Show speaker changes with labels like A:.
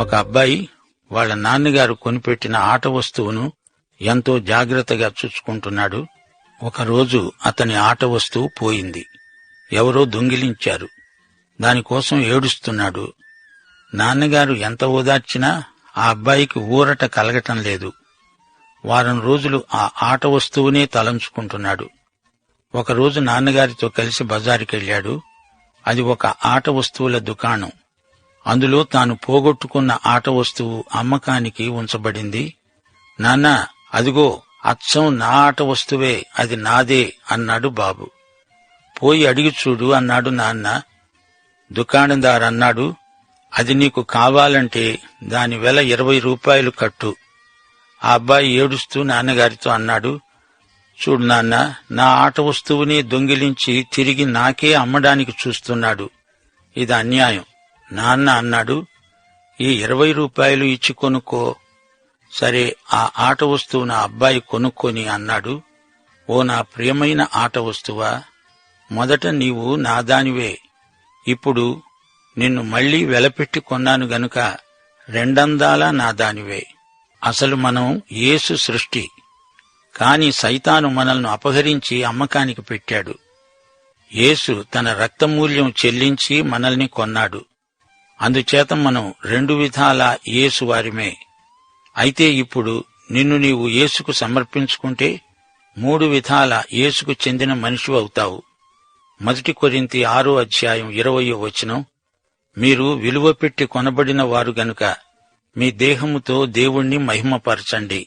A: ఒక అబ్బాయి వాళ్ళ నాన్నగారు కొనిపెట్టిన ఆట వస్తువును ఎంతో జాగ్రత్తగా చూసుకుంటున్నాడు. ఒకరోజు అతని ఆట వస్తువు పోయింది. ఎవరో దొంగిలించారు. దానికోసం ఏడుస్తున్నాడు. నాన్నగారు ఎంత ఓదార్చినా ఆ అబ్బాయికి ఊరట కలగటం లేదు. వారం రోజులు ఆ ఆట వస్తువునే తలంచుకుంటున్నాడు. ఒకరోజు నాన్నగారితో కలిసి బజారుకెళ్ళాడు. అది ఒక ఆట వస్తువుల దుకాణం. అందులో తాను పోగొట్టుకున్న ఆట వస్తువు అమ్మకానికి ఉంచబడింది. నాన్న అదిగో అచ్చం నా ఆట వస్తువే అది నాదే అన్నాడు బాబు. పోయి అడిగి చూడు అన్నాడు నాన్న. దుకాణదారు అన్నాడు అది నీకు కావాలంటే దాని వెల ఇరవై రూపాయలు కట్టు. ఆ అబ్బాయి ఏడుస్తూ నాన్నగారితో అన్నాడు చూడు నాన్న నా ఆట వస్తువుని దొంగిలించి తిరిగి నాకే అమ్మడానికి చూస్తున్నాడు. ఇది అన్యాయం. నాన్న అన్నాడు ఈ ఇరవై రూపాయలు ఇచ్చి కొనుక్కో. సరే ఆ ఆట వస్తువు నా అబ్బాయి కొనుక్కొని అన్నాడు ఓ నా ప్రియమైన ఆట వస్తువా మొదట నీవు నాదానివే ఇప్పుడు నిన్ను మళ్ళీ వెలపెట్టి కొన్నాను గనుక రెండందాలా నాదానివే అసలు మనం యేసు సృష్టి. కాని సైతాను మనల్ని అపహరించి అమ్మకానికి పెట్టాడు. యేసు తన రక్తమూల్యం చెల్లించి మనల్ని కొన్నాడు. అందుచేత మనం రెండు విధాల యేసు వారిమే. అయితే ఇప్పుడు నిన్ను నీవు యేసుకు సమర్పించుకుంటే మూడు విధాల యేసుకు చెందిన మనిషి అవుతావు. మొదటి కొరింతి ఆరో అధ్యాయం ఇరవయో వచనం. మీరు విలువ పెట్టి కొనబడిన వారు గనుక మీ దేహముతో దేవుణ్ణి మహిమపరచండి.